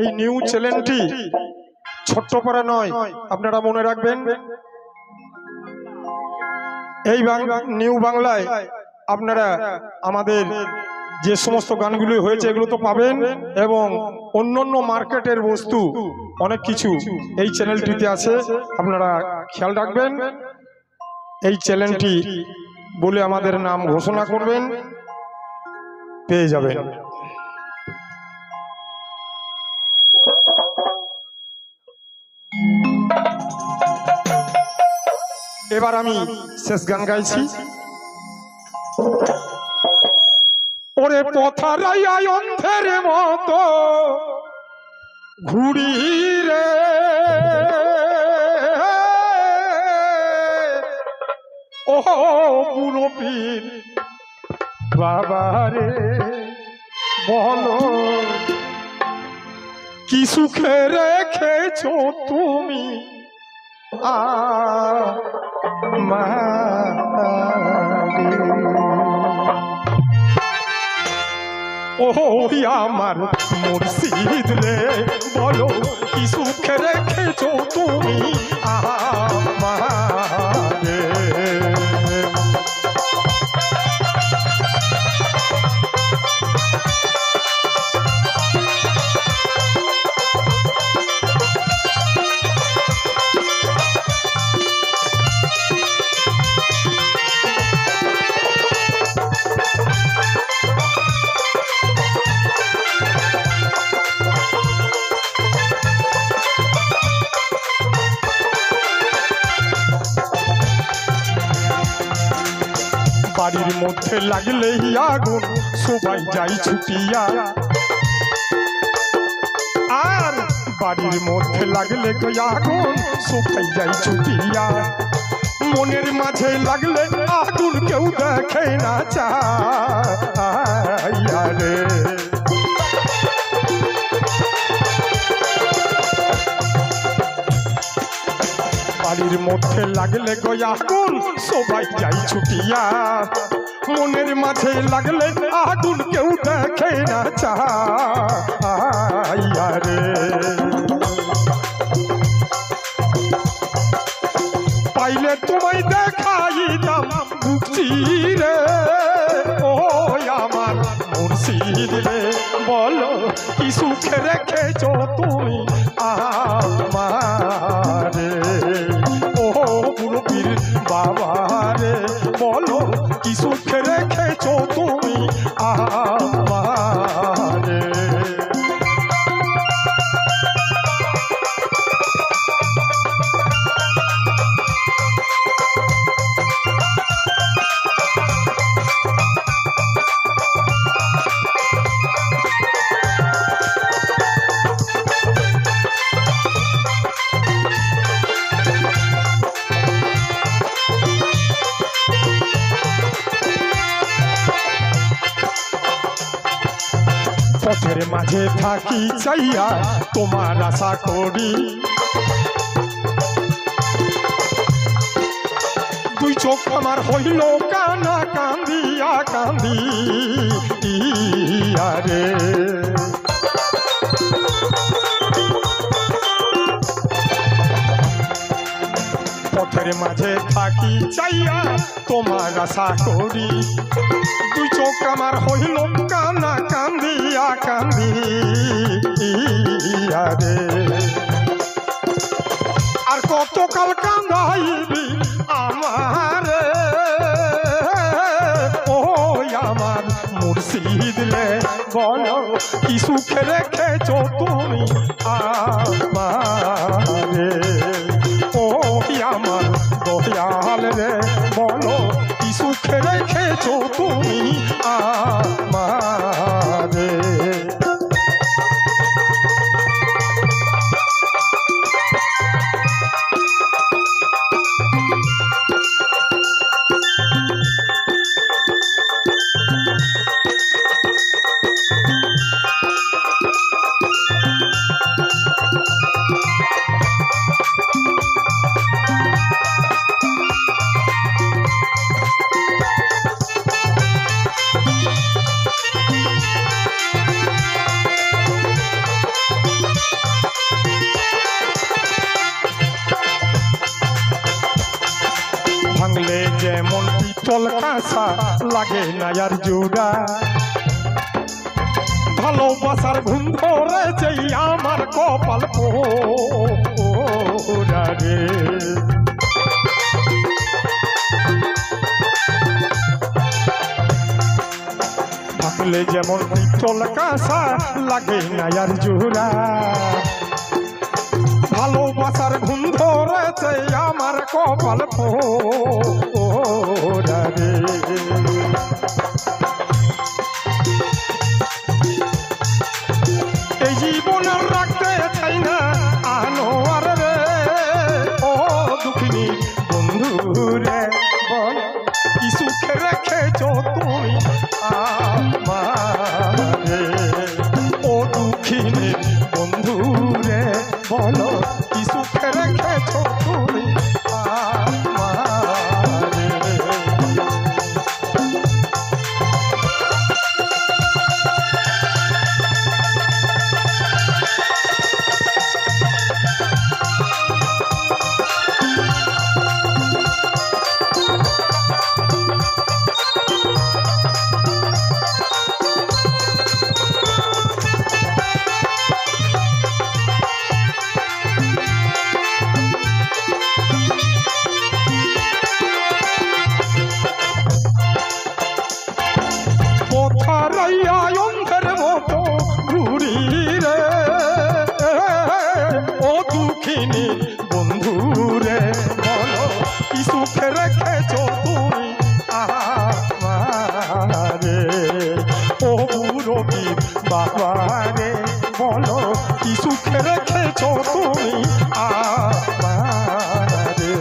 এই নিউ চ্যানেলটি ছোট্ট পাড়া নয় আপনারা মনে রাখবেন এই নিউ বাংলায় আপনারা আমাদের যে সমস্ত গানগুলি হয়েছে এগুলো তো পাবেন এবং অন্যান্য মার্কেটের বস্তু অনেক কিছু এই চ্যানেলটিতে আছে আপনারা খেয়াল রাখবেন। এই চ্যানেলটি বলে আমাদের নাম ঘোষণা করবেন পেয়ে যাবেন। এবার আমি শেষ গান গাইছি। ওরে পথারাইয়া অন্ধের মতো ঘুরি রে। ও বুড়ো পীর বাবা রে, বলো, কি সুখে রেখেছো তুমি? আ ও আমার মুর্শিদ রে বলো কি সুখে রেখেছো তুমি? আমারে বাড়ির মধ্যে লাগলে আগুন, সবাই যাই ছুটিয়া। আর বাড়ির মধ্যে লাগলে আগুন, সবাই যাই ছুটিয়া। মনের মাঝে লাগলে আগুন কেউ দেখে না চা রে বাড়ির মধ্যে লাগলে গয়াগুন সবাই যাই ছুটিয়া। মনের মাঝে লাগলে আগুন কেউ দেখে না চাইয়া রে। পাইলে তোমায় দেখাই দাম রে। ও আমার মুর্শিদ রে, বলো কি সুখে রেখেছো তুমি আমারে? পথের মাঝে থাকি চাইয়া, তোমার আশা করি। দুই চোখ আমার হইল কানা, কান্দিয়া কান্দি রে পথের মাঝে থাকি চাইয়া তোমার আশা করি। দুই চোখ আমার হইল কানা কান্দিয়া কান্দি রে। আর কতকাল কান্দাইবি আমারে? ও আমার মুর্শিদ লে বলো, কি সুখে রেখেছো তুমি রেখেছো কাঁসা লাগে না আর ভালোবাসার ঘুম ধরে ধরেছে আমার কপাল পোড়া রে। থাকলে যেমন পিতল কাঁসা লাগে না আর জোড়া ভালোবাসার ঘুম ধরেছে আমার কপাল পোড়া রে ও মুরবি বাবা রে বলো কি সুখে রেখেছ তুমি রে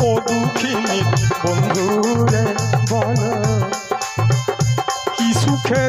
ও দুঃখিনী বন্ধু রে বলো কি সুখে